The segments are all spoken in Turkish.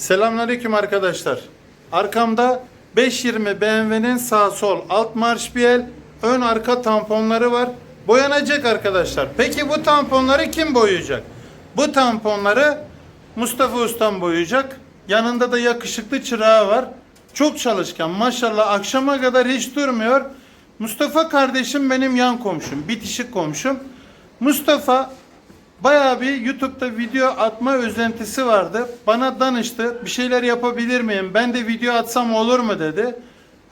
Selamünaleyküm arkadaşlar. Arkamda 520 BMW'nin sağ sol alt marş biel ön arka tamponları var. Boyanacak arkadaşlar. Peki bu tamponları kim boyayacak? Bu tamponları Mustafa Ustam boyayacak. Yanında da yakışıklı çırağı var. Çok çalışkan. Maşallah akşama kadar hiç durmuyor. Mustafa kardeşim benim yan komşum. Bitişik komşum. Mustafa Bayağı bir YouTube'da video atma özentisi vardı. Bana danıştı. Bir şeyler yapabilir miyim? Ben de video atsam olur mu dedi.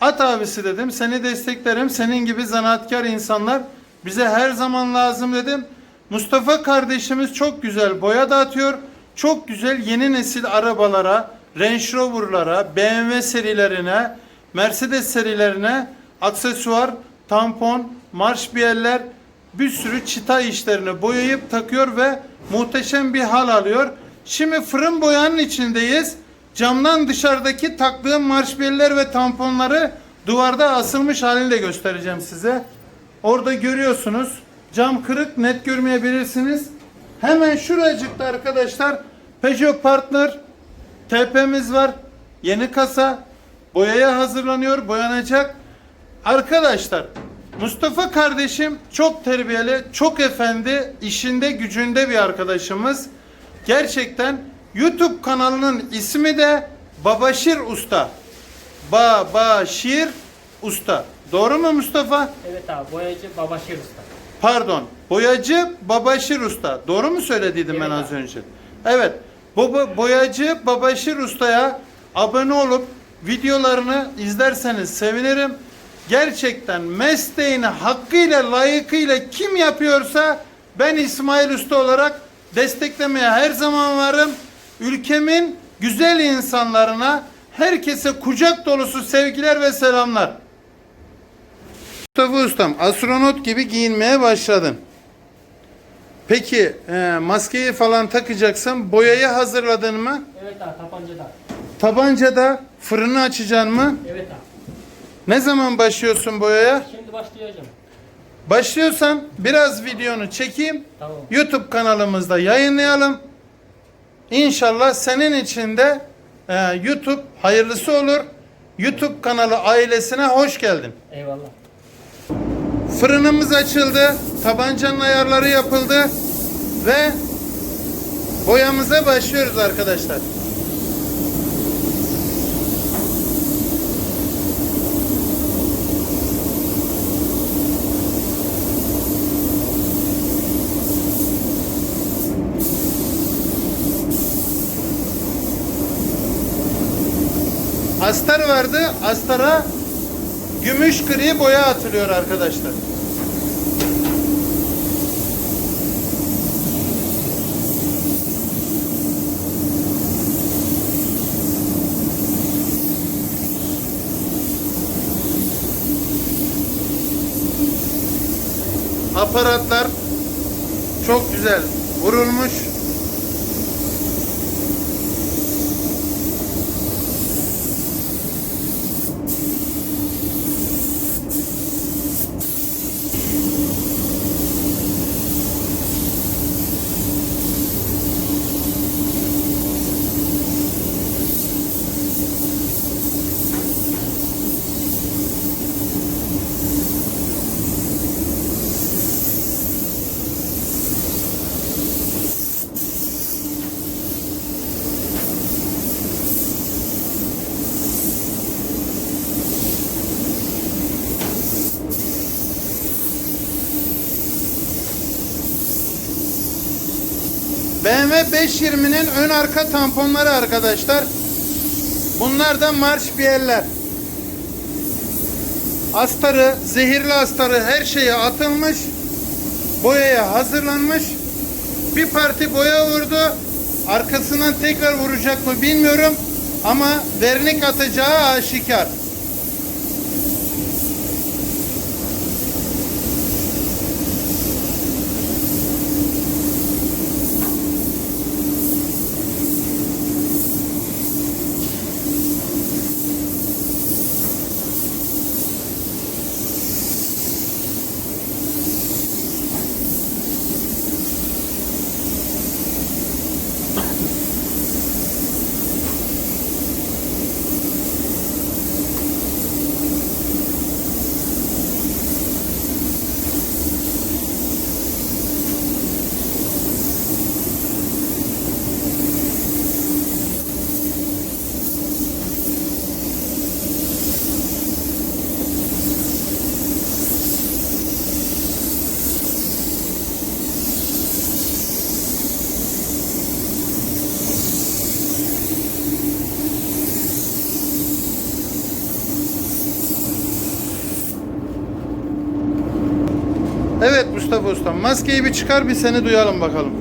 At abisi dedim. Seni desteklerim. Senin gibi zanaatkar insanlar bize her zaman lazım dedim. Mustafa kardeşimiz çok güzel boya dağıtıyor. Çok güzel yeni nesil arabalara, Range Rover'lara, BMW serilerine, Mercedes serilerine aksesuar, tampon, marş biyeller, bir sürü çıta işlerini boyayıp takıyor ve muhteşem bir hal alıyor. Şimdi fırın boyanın içindeyiz. Camdan dışarıdaki taktığım marşbiyeller ve tamponları duvarda asılmış halini de göstereceğim size. Orada görüyorsunuz. Cam kırık net görmeyebilirsiniz. Hemen şuracıkta arkadaşlar Peugeot Partner TP'miz var. Yeni kasa. Boyaya hazırlanıyor. Boyanacak. Arkadaşlar Mustafa kardeşim çok terbiyeli, çok efendi, işinde gücünde bir arkadaşımız. Gerçekten YouTube kanalının ismi de Babaşir Usta. Babaşir Usta. Doğru mu Mustafa? Evet abi boyacı Babaşir Usta. Pardon. Boyacı Babaşir Usta. Doğru mu söylediydim ben Evet az abi. önce? Evet. Baba, boyacı Babaşir Usta'ya abone olup videolarını izlerseniz sevinirim. Gerçekten mesleğini hakkıyla layıkıyla kim yapıyorsa ben İsmail Usta olarak desteklemeye her zaman varım. Ülkemin güzel insanlarına herkese kucak dolusu sevgiler ve selamlar. Mustafa Ustam astronot gibi giyinmeye başladın. Peki e, maskeyi falan takacaksın. Boyayı hazırladın mı? Evet abi tabancada. Tabancada fırını açacaksın mı? Evet abi. Ne zaman başlıyorsun boyaya? Şimdi başlayacağım. Başlıyorsan biraz videonu çekeyim. Tamam. YouTube kanalımızda yayınlayalım. İnşallah senin için de e, YouTube hayırlısı olur. YouTube kanalı ailesine hoş geldin. Eyvallah. Fırınımız açıldı. Tabancanın ayarları yapıldı. Ve boyamıza başlıyoruz arkadaşlar. Astar vardı. Astara gümüş gri boya atılıyor arkadaşlar. Aparatlar çok güzel vurulmuş. BMW 520'nin ön arka tamponları arkadaşlar. Bunlar da marş biyeller. Astarı, zehirli astarı her şeye atılmış. Boyaya hazırlanmış. Bir parti boya vurdu. Arkasından tekrar vuracak mı bilmiyorum. Ama vernik atacağı aşikar. Mustafa Usta. Maskeyi bir çıkar bir seni duyalım bakalım.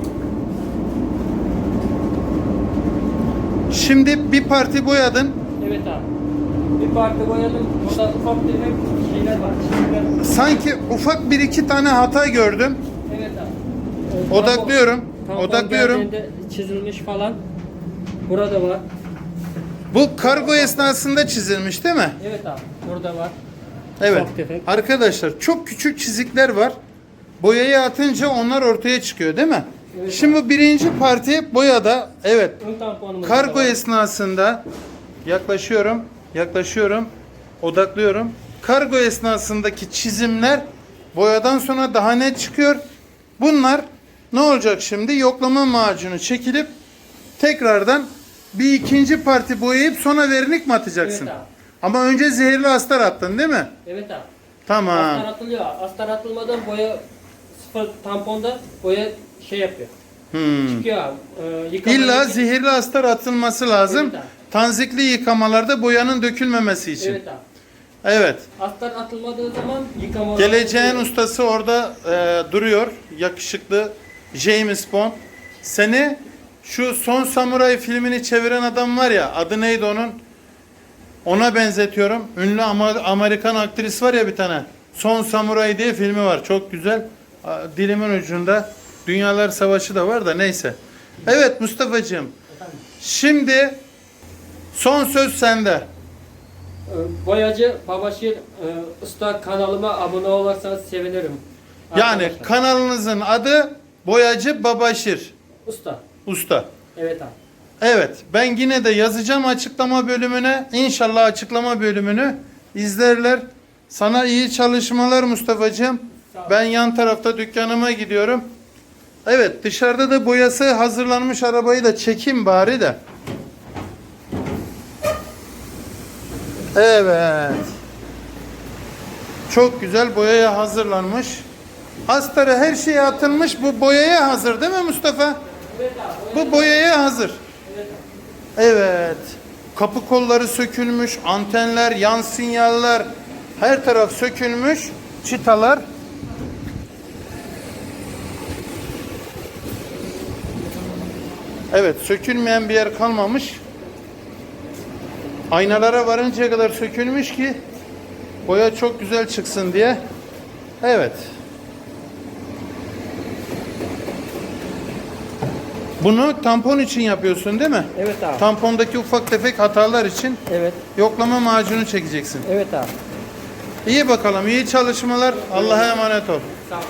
Şimdi bir parti boyadın. Evet abi. Bir parti boyadım. Orada ufak tefek şeyler var. var. Sanki ufak bir iki tane hata gördüm. Evet abi. Odaklıyorum. Tampon Odaklıyorum. çizilmiş falan. Burada var. Bu kargo esnasında çizilmiş değil mi? Evet abi. Burada var. Evet. Arkadaşlar çok küçük çizikler var. Boyayı atınca onlar ortaya çıkıyor değil mi? Evet. Şimdi birinci parti boyada evet kargo esnasında yaklaşıyorum, yaklaşıyorum, odaklıyorum. Kargo esnasındaki çizimler boyadan sonra daha net çıkıyor. Bunlar ne olacak şimdi? Yoklama macunu çekilip tekrardan bir ikinci parti boyayıp sonra vernik mi atacaksın? Evet abi. Ama önce zehirli astar attın değil mi? Evet abi. Tamam. Astar atılıyor. Astar atılmadan boya sıfır tamponda boya şey yapıyor. Hmm. Çıkıyor abi. Ee, yıkamaya İlla zehirli astar atılması lazım. Evet abi. Tanzikli yıkamalarda boyanın dökülmemesi için. Evet abi. Evet. Astar atılmadığı zaman yıkama Geleceğin ustası orada e, duruyor. Yakışıklı James Bond. Seni şu Son Samuray filmini çeviren adam var ya adı neydi onun? Ona benzetiyorum. Ünlü Ama- Amerikan aktris var ya bir tane. Son Samuray diye filmi var. Çok güzel. Dilimin ucunda. Dünyalar Savaşı da var da neyse. Evet Mustafa'cığım. Şimdi son söz sende. e, Boyacı Babaşir e, Usta kanalıma abone olursanız sevinirim. Yani Arkadaşlar. kanalınızın adı Boyacı Babaşir Usta. Usta. Evet abi. Evet, ben yine de yazacağım açıklama bölümüne. İnşallah açıklama bölümünü izlerler. Sana iyi çalışmalar Mustafa'cığım. Ben yan tarafta dükkanıma gidiyorum. Evet, dışarıda da boyası hazırlanmış arabayı da çekeyim bari de. Evet. Çok güzel boyaya hazırlanmış. Astarı her şeye atılmış. Bu boyaya hazır değil mi Mustafa? Evet. Bu boyaya hazır. Evet. Kapı kolları sökülmüş, antenler, yan sinyaller, her taraf sökülmüş, çıtalar. Evet, sökülmeyen bir yer kalmamış. Aynalara varıncaya kadar sökülmüş ki boya çok güzel çıksın diye. Evet. Bunu tampon için yapıyorsun değil mi? Evet abi. Tampondaki ufak tefek hatalar için Evet. yoklama macunu çekeceksin. Evet abi. İyi bakalım, iyi çalışmalar. Allah'a emanet ol. Sağ ol.